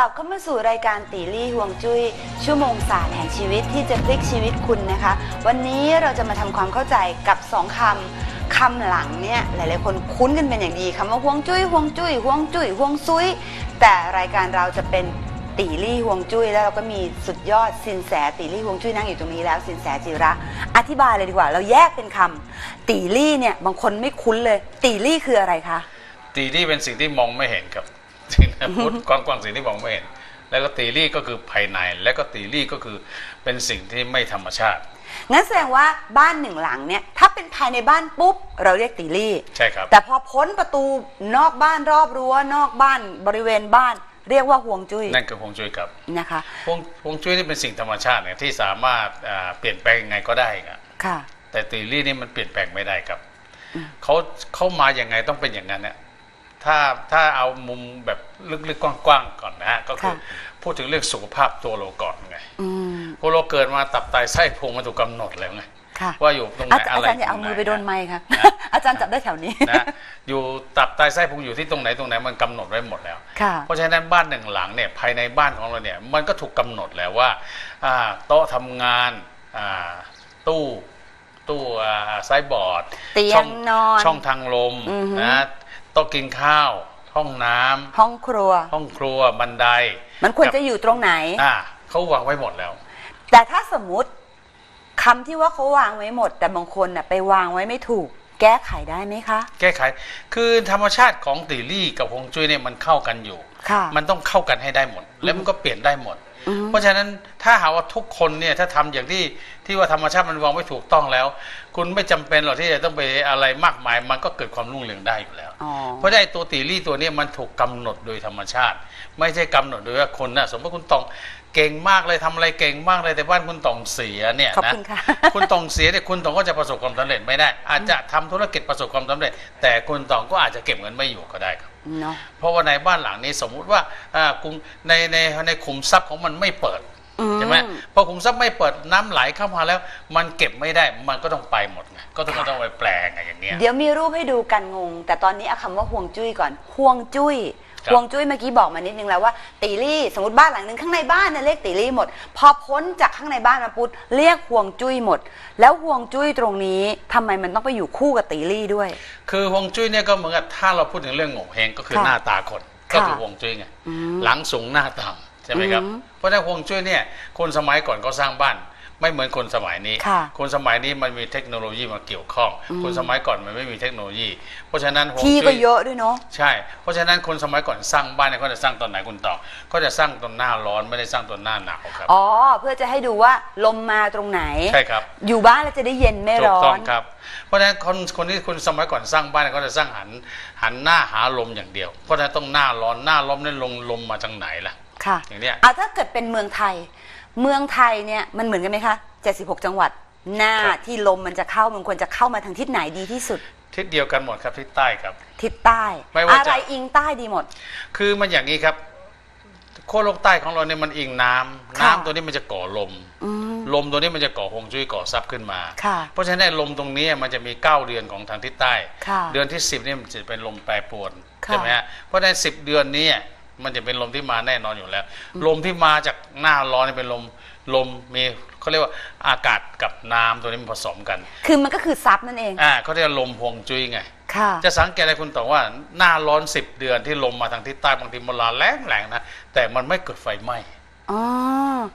ลับเข้ามาสู่รายการตีลี่ห่วงจุ้ยชั่วโมงศาสตร์แห่งชีวิตที่จะพลิกชีวิตคุณนะคะ วันนี้เราจะมาทำความเข้าใจกับสองคำคำหลังเนี่ยหลายๆ คนคุ้นกันเป็นอย่างดีคำว่าห่วงจุ้ยห่วงจุ้ยห่วงจุ้ยห่วงซุยแต่รายการเราจะเป็นตีลี่ห่วงจุ้ยแล้วเราก็มีสุดยอดสินแสตีลี่ห่วงจุ้ยนั่งอยู่ตรงนี้แล้วสินแสจิระ อธิบายเลยดีกว่า เราแยกเป็นคำตีลี่เนี่ยบางคนไม่คุ้นเลย ตีลี่คืออะไรคะตีรี่เป็นสิ่งที่มองไม่เห็นครับ ที่พูดกว้างๆสิ่งที่มองไม่เห็น แล้วก็ตีรี่ก็คือภายใน แล้วก็ตีรี่ก็คือเป็นสิ่งที่ไม่ธรรมชาติ งั้นแสดงว่าบ้านหนึ่งหลังเนี่ย ถ้าเป็นภายในบ้านปุ๊บ เราเรียกตีลี่ ใช่ครับ แต่พอพ้นประตูนอกบ้านรอบรั้วนอกบ้านบริเวณบ้าน เรียกว่าห่วงจุ้ยนั่นคือฮวงจุ้ยครับนะคะฮวงฮวงจุ้ยนี่เป็นสิ่งธรรมชาติเนี่ยที่สามารถอ่าเปลี่ยนแปลงยังไงก็ได้ครับค่ะ แต่ตีรี่นี่มันเปลี่ยนแปลงไม่ได้ครับอืมเขาเขามาอย่างไงต้องเป็นอย่างนั้นเนี่ย ถ้าถ้าเอามุมแบบลึกๆกว้างๆก่อนนะฮะก็คือพูดถึงเรื่องสุขภาพตัวเราก่อนไงอืมพวกเราเกิดมาตับไตไส้พุงมันถูกกำหนดแล้วไงค่ะว่าอยู่ตรงไหนอาจารย์อะไรอาจารย์อย่าเอาตรงหมือไปโดนไม้ค่ะนะอาจารย์จับได้แถวนี้นะอยู่ตับไตไส้พุงอยู่ที่ตรงไหนตรงไหนมันกำหนดไว้หมดแล้วค่ะเพราะฉะนั้นบ้านหนึ่งหลังเนี่ยภายในบ้านของเราเนี่ยมันก็ถูกกำหนดแล้วว่าอ่าโต๊ะทำงานอ่าตู้ตู้อ่าไซบอร์ดเตียงช่องนอนช่องทางลมอือฮึนะ โต๊ะกินข้าว ห้องน้ำห้องครัว ห้องครัวบันไดมันควรจะอยู่ตรงไหน อ่าเขาวางไว้หมดแล้ว แต่ถ้าสมมุติคำที่ว่าเขาวางไว้หมด แต่บางคนน่ะไปวางไว้ไม่ถูก แก้ไขได้ไหมคะ แก้ไข คือธรรมชาติของตีรี่กับฮวงจุ้ยเนี่ยมันเข้ากันอยู่ ค่ะ มันต้องเข้ากันให้ได้หมด แล้วมันก็เปลี่ยนได้หมด อือฮึเพราะฉะนั้นถ้าหากว่าทุกคนเนี่ยถ้าทำอย่างที่ที่ว่าธรรมชาติมันวางไม่ถูกต้องแล้ว คุณไม่จำเป็นหรอกที่จะต้องไปอะไรมากมาย มันก็เกิดความรุ่งเรืองได้อยู่แล้ว อ๋อ เพราะได้ตัวตีรี่ตัวเนี้มันถูกกำหนดโดยธรรมชาติ ไม่ใช่กำหนดโดยว่าคนนะสมมติคุณตอง เก่งมากเลยทำอะไรเก่งมากเลยแต่บ้านคุณตองเสียเนี่ยขอบนะคุณค่ะคุณตองเสียเนี่ยคุณตองก็จะประสบความสำเร็จไม่ได้ อาจจะทำธุรกิจประสบความสำเร็จ แต่คุณตองก็อาจจะเก็บเงินไม่อยู่ก็ได้ครับเนาะเพราะว่าในบ้านหลังนี้สมมุติว่าอ่าคุมในในในขุมทรัพย์ของมันไม่เปิดอืใช่ไหมพอขุมทรัพย์ไม่เปิดน้ำไหลเข้ามาแล้ว มันเก็บไม่ได้มันก็ต้องไปหมดไงก็ต้องก็ต้องไปแปลงไงอย่างเงี้ยเดี๋ยวมีรูปให้ดูกันงง แต่ตอนนี้เอาคำว่าห่วงจุ้ยก่อนห่วงจุ้ย ครับห่วงจุ้ยเมื่อกี้บอกมานิดนึงแล้วว่าตีลี่สมมติบ้านหลังหนึ่งข้างในบ้านเนี่ยเรียกตีลี่หมด พอพ้นจากข้างในบ้านมาปุ๊บเรียกห่วงจุ้ยหมด แล้วห่วงจุ้ยตรงนี้ทำไมมันต้องไปอยู่คู่กับตีลี่ด้วย คือฮวงจุ้ยเนี่ยก็เหมือนกับถ้าเราพูดถึงเรื่องโง่เฮงก็คือค่ะหน้าตาคนค่ะก็คือฮวงจุ้ยไงอืมหลังสูงหน้าต่ำใช่ไหมครับอืมเพราะฉะนั้นฮวงจุ้ยเนี่ยคนสมัยก่อนก็สร้างบ้าน ไม่เหมือนคนสมัยนี้ค่ะคนสมัยนี้มันมีเทคโนโลยีมาเกี่ยวข้องอืมคนสมัยก่อนมันไม่มีเทคโนโลยี เพราะฉะนั้นฮวงที่จุ้ก็ยเยอะด้วยเนาะใช่ เพราะฉะนั้นคนสมัยก่อนสร้างบ้านเนี่ยเขาจะสร้างตอนไหนคุณต่อก็จะสร้างตอนหน้าร้อนไม่ได้สร้างตอนหน้าหนาวครับอ๋อเพื่อจะให้ดูว่าลมมาตรงไหนใช่ครับอยู่บ้านแล้วจะได้เย็นไม่ถูร้กอต้องนครับเพราะฉะนั้นคนคนที่คนสมัยก่อนสร้างบ้านเนี่ยเขาจะสร้างหันหันหน้าหาลมอย่างเดียว เพราะฉะนั้นต้องหน้าร้อนหน้าร้อนนี่ลงลมมาจากไหนล่ะค่ะอย่างเนี้ยอะถ้าเกิดเป็นเมืองไทย เมืองไทยเนี่ยมันเหมือนกันไหมคะ76 จังหวัดหน้าครับ ที่ลมมันจะเข้ามันควรจะเข้ามาทางทิศไหนดีที่สุด ทิศเดียวกันหมดครับทิศใต้ครับ ทิศใต้ ไม่ว่าอะจะ ไรอิงใต้ดีหมด คือมันอย่างนี้ครับขั้วโลกใต้ของเราเนี่ยมันอิงน้ำค่ะ น้ำตัวนี้มันจะก่อลม อืม ลมตัวนี้มันจะก่อฮวงจุ้ยก่อทรัพย์ขึ้นมา ค่ะเพราะฉะนั้นลมตรงนี้มันจะมี 9 เดือนของทางทิศใต้ ค่ะเดือนที่ 10นี่มันจะเป็นลมแปรปรวนค่ะ ใช่ไหมฮะเพราะในสิบเดือนนี้ มันจะเป็นลมที่มาแน่นอนอยู่แล้ว ลมที่มาจากหน้าร้อนนี่เป็นลมลมมีเขาเรียกว่าอากาศกับน้ำตัวนี้มันผสมกัน คือมันก็คือซับนั่นเอง อ่าเขาเรียกว่าลมพวงจุ้ยไง ค่ะ จะสังเกตอะไรคุณต่อว่าหน้าร้อนสิบเดือนที่ลมมาทางทิศใต้บางทีมันลาแรงแรงๆนะแต่มันไม่เกิดไฟไหม้ อ๋อ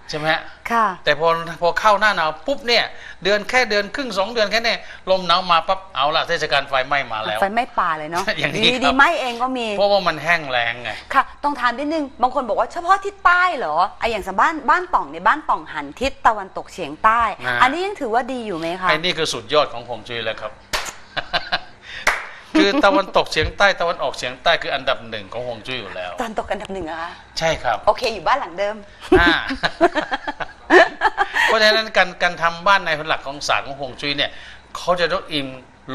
ใช่ไหมฮะค่ะแต่พอพอเข้าหน้าหนาวปุ๊บเนี่ย เดือนแค่เดือนครึ่งสองเดือนแค่เนี้ลมหนาวมาปั๊บเอาละเทศกาลไฟไหม้มาแล้วไฟไหม้ป่าเลยเนาะอย่างนี้ดีครับดีไหม้เองก็มี เพราะว่ามันแห้งแรงไงค่ะ ต้องถามนิดนึงบางคนบอกว่าเฉพาะทิศใต้เหรอไอะอย่างสมบ้านบ้านป่องในยบ้านป่องหันทิศตะวันตกเฉียงใต้อ่าอันนี้ยังถือว่าดีอยู่ไหมคะไอ้นี่คือสุดยอดของฮวงจุ้ยแล้วครับ คือตะวันตกเฉียงใต้ตะวันออกเฉียงใต้คืออันดับหนึ่งของฮวงจุ้ยอยู่แล้ว ตอนตกอันดับหนึ่งอะคะใช่ครับโอเคอยู่บ้านหลังเดิม อ่า เพราะฉะนั้นการการทำบ้านในหลักของศาสตร์ของฮวงจุ้ยเนี่ยเขาจะต้องอิง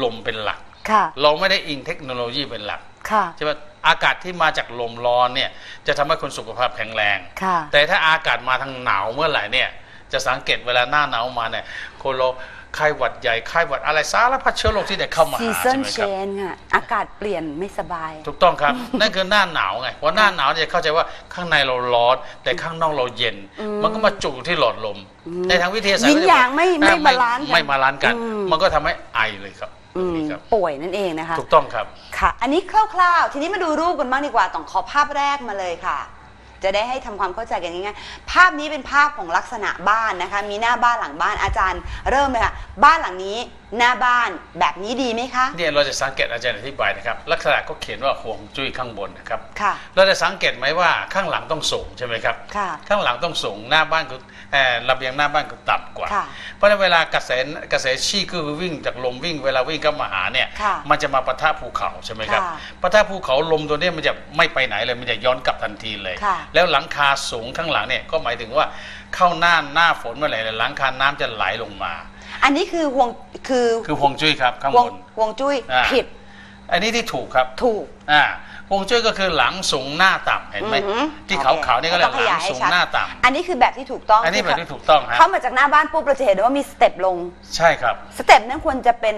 ลมเป็นหลัก ค่ะเราไม่ได้อิงเทคโนโลยีเป็นหลักค่ะ ใช่ไหมอากาศที่มาจากลมร้อนเนี่ยจะทำให้คนสุขภาพแข็งแรง ค่ะ แต่ถ้าอากาศมาทางหนาวเมื่อไหร่เนี่ย จะสังเกตเวลาหน้าหนาวมาเนี่ยคนเรา ไข้หวัดใหญ่ไข้หวัดอะไรสารพัดเชื้อโรคที่ได้เข้ามาซีหาซัใช่นไหมเชครับนค่ะอากาศเปลี่ยนไม่สบาย ถูกต้องครับ นั่นคือหน้าหนาวไงเพราะหน้าหนาวเนี่ยเข้าใจว่าข้างในเราร้อนแต่ข้างนอกเราเย็น มันก็มาจุกอยู่ที่หลอดลม ในทางวิทยาศาสตร์ยินหยางไม่ไม่อ่บาลานซ์กันไม่บาลานซ์กัน อืม มันก็ทำให้ไอเลยครับอืมนี่ครับ ป่วยนั่นเองนะคะ ถูกต้องครับ ค่ะ อันนี้คร่าวๆ ทีนี้มาดูรูปกันบ้างดีกว่า ต้องขอภาพแรกมาเลยค่ะ จะได้ให้ทำความเข้าใจกันง่ายๆภาพนี้เป็นภาพของลักษณะบ้านนะคะ มีหน้าบ้านหลังบ้านอาจารย์เริ่มเลยค่ะบ้านหลังนี้ หน้าบ้านแบบนี้ดีไหมคะ เนี่ยเราจะสังเกตอาจารย์อธิบายนะครับ ลักษณะก็เขียนว่าห่วงจุ้ยข้างบนนะครับ ค่ะ เราจะสังเกตไหมว่าข้างหลังต้องสูงใช่ไหมครับ ค่ะ ข้างหลังต้องสูงหน้าบ้านคือเอ่อระเบียงหน้าบ้านคือต่ำกว่า ค่ะเพราะฉะนั้นเวลากระแสกระแสชี่คือวิ่งจากลมวิ่งเวลาวิ่งเข้ามาหาเนี่ยค่ะมันจะมาปะทะภูเขาใช่ไหมครับค่ะปะทะภูเขาลมตัวเนี้ยมันจะไม่ไปไหนเลยมันจะย้อนกลับทันทีเลย ค่ะแล้วหลังคาสูงข้างหลังเนี่ยก็หมายถึงว่าเข้าหน้าหน้าฝนเมื่อไหร่เนี่ยหลังคาน้ำจะไหลลงมา อันนี้คือห่วงคือคือห่วงจุ้ยครับข้างห่วบงน ห่วงจุ้ยอ่า ผิดอันนี้ที่ถูกครับถูก อ่าฮวงจุ้ยก็คือหลังสูงหน้าต่ำเห็นไหมอือหือที่โอขาวเคขาวๆนี่ก็เรียกต้องขหลัยางยให้สูงชัดหน้าต่อันนี้คือแบบที่ถูกต้องำอันนี้คืแบบที่ถูกต้องฮะเข้ามาจากหน้าบ้านปุ๊บเราจะเห็นได้ว่ามีสเต็ปลง ใช่ครับ สเต็ปนั้นควรจะเป็น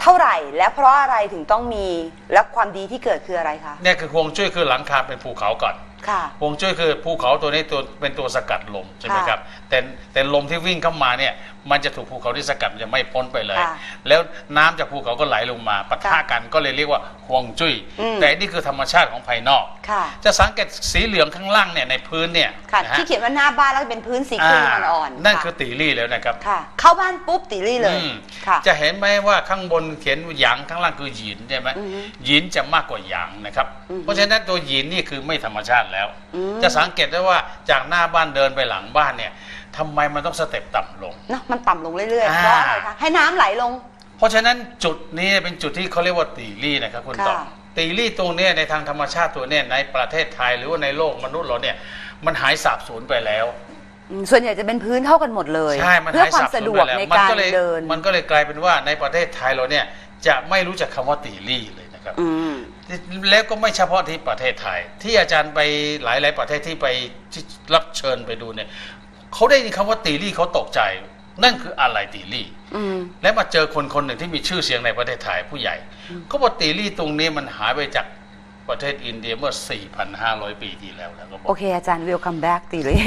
เท่าไหร่ และเพราะอะไรถึงต้องมี และความดีที่เกิดคืออะไรคะ เนี่ยคือฮวงจุ้ยคือหลังคาเป็นภูเขาก่อน ค่ะ ฮวงจุ้ยคือภูเขาตัวนี้ตัวเป็นตัวสกัดลมใช่ไหมค่ะครับแต่แต่ลมที่วิ่งเข้ามาเนี่ยมันจะถูกภูเขาที่สกัดมันจะไม่พ้นไปเลย ค่ะแล้วน้ำจากภูเขาก็ไหลลงมาปะทะค่ะกันก็เลยเรียกว่าฮวงจุ้ย อืม แต่นี่คือธรรมชาติของภายนอก ค่ะจะสังเกตสีเหลืองข้างล่างเนี่ยในพื้นเนี่ยค่ะนะฮะที่เขียนว่าหน้าบ้านแล้วเป็นพื้นสีครีมอ่อนๆนั่นค่ะคือตีรี่แล้วนะครับ ค่ะ เข้าบ้านปุ๊บตีรี่เลยอืมค่ะ จะเห็นไหมว่าข้างบนเขียนหยางข้างล่างคือหยินใช่ไหมอือฮึหยินจะมากกว่าหยางนะครับ อือฮึ เพราะฉะนั้นตัวหยินนี่คือไม่ธรรมชาติแล้วอืมจะสังเกตได้ว่าจากหน้าบ้านเดินไปหลังบ้านเนี่ยทำไมมันต้องสเต็ปต่ำลงเนอะมันต่ำลงเรื่อยๆอ่าเพราะอะไรคะให้น้ำไหลลง เพราะฉะนั้นจุดนี้เป็นจุดที่เขาเรียกว่าตีรี่นะครับคุณค่ะต่อตีรี่ตรงเนี้ยในทางธรรมชาติตัวเนี้ยในประเทศไทยหรือว่าในโลกมนุษย์เราเนี่ยมันหายสาบสูญไปแล้วอืมส่วนใหญ่จะเป็นพื้นเท่ากันหมดเลยใช่มันเพื่อหายความสับสสะนดไปวกแล้วในมันการก็เลยเดิน มันก็เลยกลายเป็นว่าในประเทศไทยเราเนี่ยจะไม่รู้จักคำว่าตีรี่เลย นะครับอืมแล้วก็ไม่เฉพาะที่ประเทศไทย ที่อาจารย์ไปหลาย ๆ ประเทศที่ไปที่รับเชิญไปดูเนี่ยเขาได้ยินคำว่าตีรี่เขาตกใจ นั่นคืออะไรตีรี่อืมและมาเจอคนคนหนึ่งที่มีชื่อเสียงในประเทศไทยผู้ใหญ่เขาบอกตีรี่ตรงนี้มันหายไปจาก ประเทศอินเดียเมื่อ 4,500 ปีที่แล้วแล้วก็บโออกเคอาจารย์ welcome back ตีรี่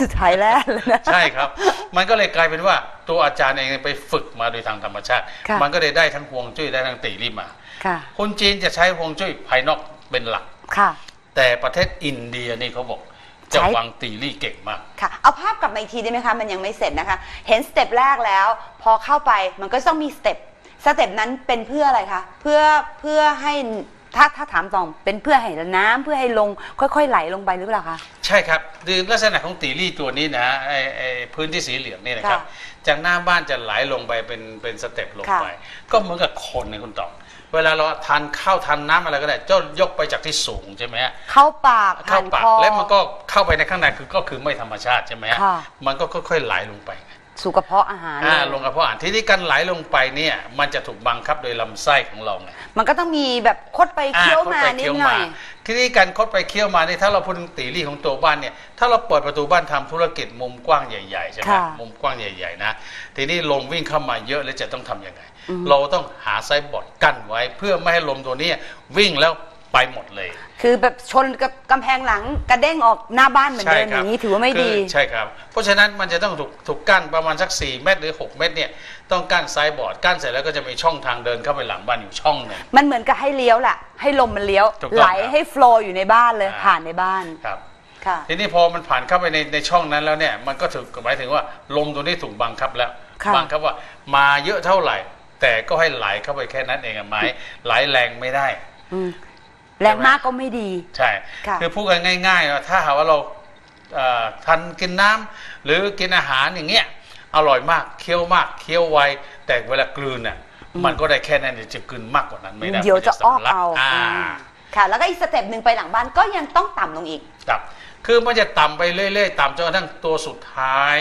สุดท้ายแล้วนะ ใช่ครับ มันก็เลยกลายเป็นว่าตัวอาจารย์เองไปฝึกมาโดยทางธรรมชาติ ค่ะ มันก็เลยได้ทั้งฮวงจุ้ยได้ทั้งตีรี่มา ค่ะ คนจีนจะใช้ฮวงจุ้ยภายนอกเป็นหลัก ค่ะ แต่ประเทศอินเดียนี่เขาบอกจะใช้ วางตีรี่เก่งมาก ค่ะ เอาภาพกลับมาอีกทีได้ไหมคะ มันยังไม่เสร็จนะคะ เห็นสเต็ปแรกแล้ว พอเข้าไปมันก็ต้องมีสเต็ป สเต็ปนั้นเป็นเพื่ออะไรคะ เพื่อเพื่อให้ ถ้าถ้าถามตรงเป็นเพื่อให้น้ำเพื่อให้ลงค่อย ๆ ไหลลงไปหรือเปล่าคะ ใช่ครับคือลักษณะของตีรี่ตัวนี้นะไอ้ไอ้พื้นที่สีเหลืองนี่นะครับค่ะจากหน้าบ้านจะไหลลงไปเป็นเป็นสเต็ปลงไปค่ะก็เหมือนกับคนในคุณตอบเวลาเราทานข้าวทานน้ำอะไรก็ได้เจ้ายกไปจากที่สูงใช่ไหมฮะเข้าปากเข้าปากผ่นคอแล้วมันก็เข้าไปในข้างในคือก็คือไม่ธรรมชาติใช่ไหมฮะค่ะมันก็ค่อยๆไหลลงไป สู่กระเพาะอาหารอ่าเลยลงกระเพาะอาหารที่ที่การไหลลงไปเนี่ยมันจะถูกบังคับโดยลำไส้ของเราไงมันก็ต้องมีแบบคดไปเคี้ยวมาอ่คดไปนิดเคี้ยวหน่มาอยที่นี่การคดไปเคี้ยวมานี่ถ้าเราพูดถึงตีรี่ของตัวบ้านเนี่ยถ้าเราเปิดประตูบ้านทำธุรกิจมุมกว้างใหญ่ๆใช่ไหมค่ะมุมกว้างใหญ่ ๆ นะทีนี้ลมวิ่งเข้ามาเยอะแล้วจะต้องทำยังไงอืมเราต้องหาไซส์บอร์ดกั้นไว้ เพื่อไม่ให้ลมตัวนี้วิ่งแล้ว ไปหมดเลย คือแบบชนกับกำแพงหลังกระเด้งออกหน้าบ้านเหมือนเดิมคอรับย่างนี้ถือว่าไม่ดีคือใช่ครับ เพราะฉะนั้นมันจะต้องถูกถูกกั้นประมาณสัก 4 เมตรหรือ 6 เมตรเนี่ยต้องกั้นไซส์บอร์ดกั้นเสร็จแล้วก็จะมีช่องทางเดินเข้าไปหลังบ้านอยู่ช่องหนึ่งมันเหมือนกับให้เลี้ยวแหละให้ลมมันเลี้ยวถูกต้องไหลครับให้โฟลว์อยู่ในบ้านเลยอ่าผ่านในบ้านครับค่ะทีนี้พอมันผ่านเข้าไปในในช่องนั้นแล้วเนี่ยมันก็ถูกหมายถึงว่าลมตัวนี้ถูกบังคับแล้วค่ะบังคับว่ามาเยอะเท่าไหร่ แต่ก็ให้ไหลเข้าไปแค่นั้นเองอะไหมไหลแรงไม่ได้อืม แรงมากก็ไม่ดี ใช่ ค่ะคือพูดกันง่ายๆว่าถ้าหากว่าเราเอ่อทานกินน้ำหรือกินอาหารอย่างเงี้ยอร่อยมากเคี้ยวมากเคี้ยวไวแต่เวลากลืนน่ะมันก็ได้แค่นั้นเดี๋ยวจะกลืนมากกว่านั้นไม่ได้เดี๋ยวจะอ้อกมันสำลักเอาอ่า อืมค่ะ แล้วก็อีกสเต็ปหนึ่งไปหลังบ้านก็ยังต้องต่ำลงอีกครับคือมันจะต่ำไปเรื่อย ๆ ต่ำจนกระทั่งตัวสุดท้าย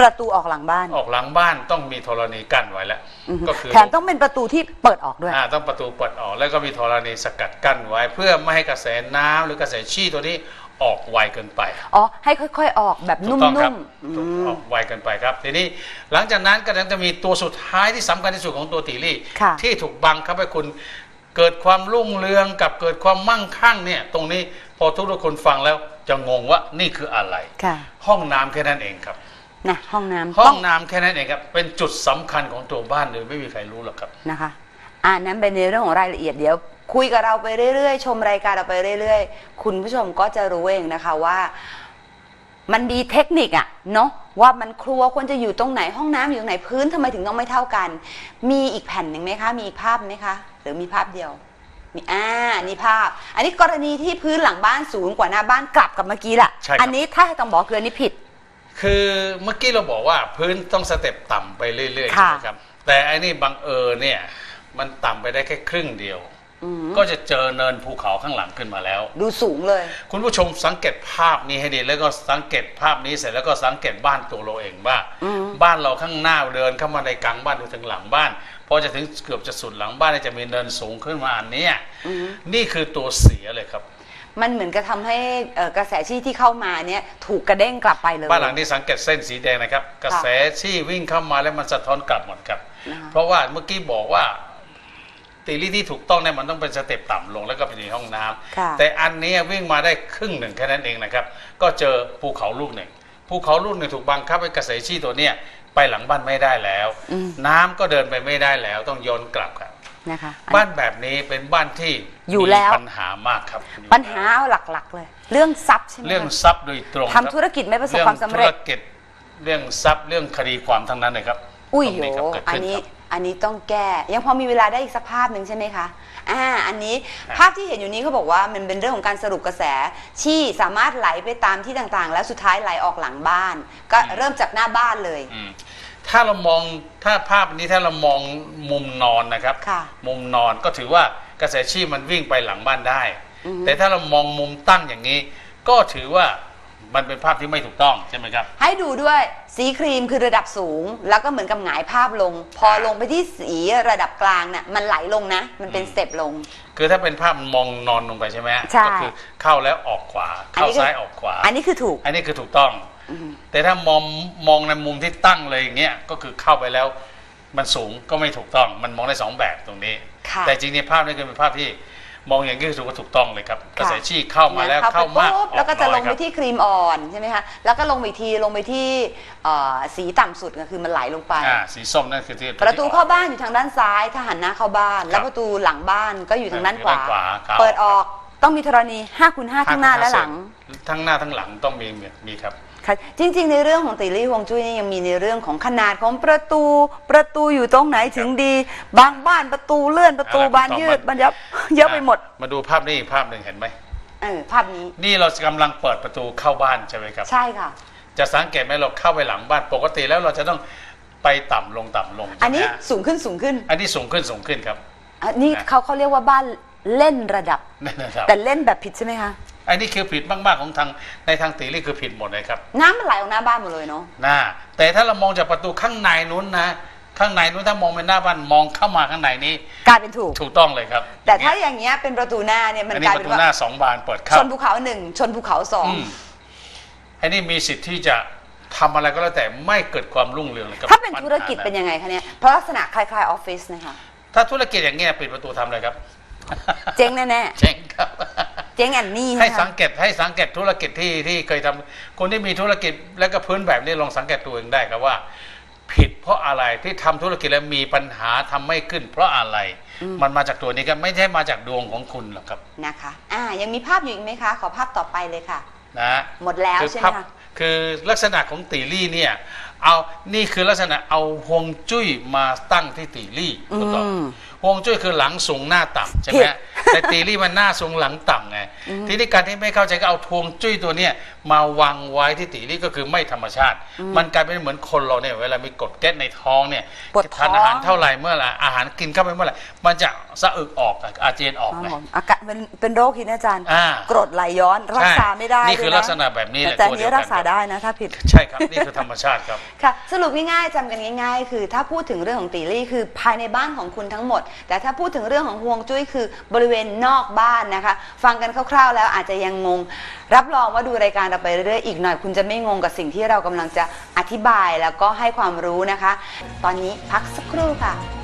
ประตูออกหลังบ้าน ออกหลังบ้านต้องมีธรณีกั้นไว้แล้วอือฮึก็คือแถมต้องเป็นประตูที่เปิดออกด้วย อ่าต้องประตูเปิดออกแล้วก็มีธรณีสกัดกั้นไว้ เพื่อไม่ให้กระแสน้ำหรือกระแสชี่ตัวนี้ออกไวเกินไป อ๋อ ให้ค่อย ๆ ออกแบบถูนุ่กต้องครับมๆอืถูกม ออกไวเกินไปครับ ทีนี้หลังจากนั้นก็ยังจะมีตัวสุดท้ายที่สำคัญที่สุดของตัวตีรี่ ค่ะ ที่ถูกบังคับให้คุณเกิดความรุ่งเรืองกับเกิดความมั่งคั่งเนี่ยตรงนี้พอทุกๆคนฟังแล้วจะงงว่านี่คืออะไร ค่ะ ห้องน้ำแค่นั้นเองครับ นะห้องน้ำห้ต้องน้ำแค่นั้นเองครับเป็นจุดสำคัญของตัวบ้านเลยไม่มีใครรู้หรอกครับ นะคะ อ่านั้นเป็นในเรื่องของรายละเอียดเดี๋ยว คุยกับเราไปเรื่อยๆ ชมรายการเราไปเรื่อย ๆ คุณผู้ชมก็จะรู้เองนะคะว่า มันมีเทคนิคอะเนาะว่ามันครัวควรจะอยู่ตรงไหนห้องน้ำอยู่ตรงไหนพื้นทำไมถึงต้องไม่เท่ากัน มีอีกแผ่นหนึ่งไหมคะ มีอีกภาพไหมคะ หรือมีภาพเดียว มีอ่านี่ภาพ อันนี้กรณีที่พื้นหลังบ้านสูงกว่าหน้าบ้านกลับกับเมื่อกี้แหละใช่ครับ อันนี้ถ้าให้ต้องบอกคืออันนี้ผิด คือเมื่อกี้เราบอกว่าพื้นต้องสเต็ปต่ำไปเรื่อยๆค่ะใช่ไหมครับ แต่อันนี้บังเอิญเนี่ยมันต่ำไปได้แค่ครึ่งเดียว อืมก็จะเจอเนินภูเขาข้างหลังขึ้นมาแล้ว ดูสูงเลย คุณผู้ชมสังเกตภาพนี้ให้ดี แล้วก็สังเกตภาพนี้เสร็จแล้วก็สังเกตบ้านตัวเราเองว่าอืม บ้านเราข้างหน้าเดินเข้ามาในกลางบ้านดูถึงหลังบ้านพอจะถึงเกือบจะสุดหลังบ้านเนี่ยจะมีเนินสูงขึ้นมาอันเนี้ยอืมนี่คือตัวเสียเลยครับ มันเหมือนกับทำให้เอ่อกระแสชีที่เข้ามาเนี่ยถูกกระเด้งกลับไปเลย บ้านหลังนี้สังเกตเส้นสีแดงนะครับ กระแสที่วิ่งเข้ามาแล้วมันสะท้อนกลับหมดครับ นะคะ เพราะว่าเมื่อกี้บอกว่าตีลี่ที่ถูกต้องเนี่ยมันต้องเป็นสเต็ปต่ำลงแล้วก็ไปในห้องน้ำค่ะ แต่อันเนี้ยวิ่งมาได้ครึ่งหนึ่งแค่นั้นเองนะครับ ก็เจอภูเขาลูกหนึ่งภูเขาลูกหนึ่งถูกบังคับให้กระแสชีตัวเนี้ยไปหลังบ้านไม่ได้แล้ว อืม น้ำก็เดินไปไม่ได้แล้วต้องโยนกลับครับ นะคะ บ้านแบบนี้เป็นบ้านที่อยู่แล้ว มีปัญหามากครับปัญหาเอาหลักๆ เลย เรื่องทรัพย์ใช่ไหมคะ เรื่องทรัพย์โดยตรงคบทำธุรกิจไม่ประสบความสำเร็จ องธุรกิจเรื่องทรัพย์เรื่องคดีความทั้งนั้นเลยครับอุ้ยตรงโหนี้ครับเกิดอันขึ้นนี้ครับ อันนี้ต้องแก้ ยังพอมีเวลาได้อีกสักภาพหนึ่งใช่ไหมคะ อ่า อันนี้ครับ ภาพที่เห็นอยู่นี้เขาบอกว่ามันเป็นเรื่องของการสรุปกระแส ที่สามารถไหลไปตามที่ต่างๆ แล้วสุดท้ายไหลออกหลังบ้าน ก็เริ่มจากหน้าบ้านเลย อืม ถ้าเรามองถ้าภาพนี้ถ้าเรามองมุมนอนนะครับ ค่ะมุมนอนก็ถือว่ากระแสชีพมันวิ่งไปหลังบ้านได้ อือฮึ แต่ถ้าเรามองมุมตั้งอย่างนี้ ก็ถือว่ามันเป็นภาพที่ไม่ถูกต้องใช่ไหมครับ ให้ดูด้วยสีครีมคือระดับสูง แล้วก็เหมือนกับหงายภาพลง พอลงไปที่สีระดับกลางเนี่ยมันไหลลงนะ มันเป็นอืม สเต็ปลง คือถ้าเป็นภาพมองนอนลงไปใช่ไหมฮะใช่ ก็คือเข้าแล้วออกขวาเข้าอันนี้คือซ้ายออกขวา อันนี้คือถูก อันนี้คือถูกต้องอืม แต่ถ้ามองมองในมุมที่ตั้งเลยอย่างเงี้ยก็คือเข้าไปแล้ว มันสูงก็ไม่ถูกต้อง มันมองได้สองแบบตรงนี้ค่ะแต่จริงๆภาพนี้คือเป็นภาพที่มองอย่างนี้ถือว่าถูกต้องเลยครับกระแสชีเข้ามาแล้วเข้าเข้าไปมากปุ๊บแล้วก็จะลงไปออน้อยครับที่ครีมอ่อนใช่ไหมคะแล้วก็ลงไปอีกทีลงไปที่เอ่อสีต่ำสุดก็คือมันไหลลงไปอ่าสีส้มนั่นคือที่ประตูเข้าบ้านอยู่ทางด้านซ้ายถ้าหันหน้าเข้าบ้านครับแล้วประตูหลังบ้านก็อยู่ทางด้านขวาด้านขวาครับเปิดออกต้องมีธรณี5คูณ5ทั้งหน้าและหลัง ทั้งหน้าทั้งหลังต้องมีมีครับ ค่ะจริงๆ ในเรื่องของตีรี่ฮวงจุ้ยนี่ยังมีในเรื่องของขนาดของประตู ประตูอยู่ตรงไหนถึงดี บางบ้านประตูเลื่อนประตูอะไรบานยืดต่อมาบานยับเยอะไปหมด มาดูภาพนี้อีกภาพหนึ่งเห็นไหมเออภาพนี้ นี่เรากำลังเปิดประตูเข้าบ้านใช่ไหมครับ ใช่ค่ะ จะสังเกตไหมเราเข้าไปหลังบ้านปกติแล้วเราจะต้องไปต่ำลงต่ำลง อันนี้ใช่ไหมฮะสูงขึ้นสูงขึ้น อันนี้สูงขึ้นสูงขึ้นครับ อันนี้นะเขาเขาเรียกว่าบ้านเล่นระดับนั่นนะครับแต่เล่นแบบผิดใช่ไหมคะ อันนี้คือผิดมากๆของทางในทางตีรี่คือผิดหมดเลยครับ น้ำมันไหลออกหน้าบ้านหมดเลยเนาะนะแต่ถ้าเรามองจากประตูข้างในนู้นนะ ข้างในนู้นถ้ามองไปหน้าบ้านมองเข้ามาข้างในนี้ กลายเป็นถูก ถูกต้องเลยครับแต่ถ้าอย่างเงี้ยเป็นประตูหน้าเนี่ยมันอันกนี้ลายปเป็ระนตูหน้าว่าสองบานเปิดเข้าชนภูเขาหนึ่งชนภูเขาสองอืมอันนี้มีสิทธิ์ที่จะทำอะไรก็แล้วแต่ไม่เกิดความรุ่งเรืองเลยครับถ้าเป็นธุรกิจปัญหาเป็นยังไงคะเนี่ยเพราะลักษณะคล้ายๆออฟฟิศนะคะถ้าธุรกิจอย่างเงี้ยปิดประตูทำเลยครับ เจ๊งแน่เจ๊งครับๆเจ๊งแอนนี่ให้ใช่ไหมสัคะงเกตให้สังเกตธุรกิจที่ที่เคยทำคนที่มีธุรกิจแล้วก็พื้นแบบนี้ลองสังเกตตัวเองได้ครับว่า ผิดเพราะอะไรที่ทำธุรกิจแล้วมีปัญหาทำไม่ขึ้น เพราะอะไร มันมาจากตัวนี้ครับไม่ใช่มาจากดวงของคุณหรอกครับนะคะอ่ายังมีภาพอยู่อีกไหมคะ ขอภาพต่อไปเลยค่ะนะหมดแล้วคือใช่ไหมภาพคะคือลักษณะของตีลี่เนี่ย เอานี่คือลักษณะเอาฮวงจุ้ยมาตั้งที่ตีลี่ถูกต้องอืมฮวงจุ้ยคือหลังสูงหน้าต่ำใช่ไหมผิดฮะแต่ตีลี่มันหน้าสูงหลังต่ำไงทีนี้การที่ไม่เข้าใจก็เอาฮวงจุ้ยตัวเนี้ยมาวางไว้ที่ตีลี่ก็คือไม่ธรรมชาติ มันกลายเป็นเหมือนคนเราเนี่ยเวลามีกรดแก๊สในท้องเนี่ยปวดท้อง ทานอาหารเท่าไหร่เมื่อไหร่อาหารกินเข้าไปเมื่อไหร่มันจะสะอึกออกอาเจียนออกอ๋อไง อาการเป็นเป็นโรคฮินอาจารย์อ่า กรดไหลย้อนรักษาไม่ได้นี่คือด้วยะลักษณะแบบนี้แหแต่ละแต่อันตัวเดีนี้ยวกัรักษาได้นะถ้าผิด ใช่ครับนี่คือธรรมชาติครับ ค่ะสรุปง่ายๆจำกันง่าย ๆ คือถ้าพูดถึงเรื่องของตีลี่คือภายในบ้านของคุณทั้งหมด แต่ถ้าพูดถึงเรื่องของฮวงจุ้ยคือบริเวณนอกบ้านนะคะ ฟังกันคร่าวๆแล้วอาจจะยังงง รับรองว่าดูรายการเราไปเรื่อยๆอีกหน่อยคุณจะไม่งงกับสิ่งที่เรากำลังจะอธิบายแล้วก็ให้ความรู้นะคะ ตอนนี้พักสักครู่ค่ะ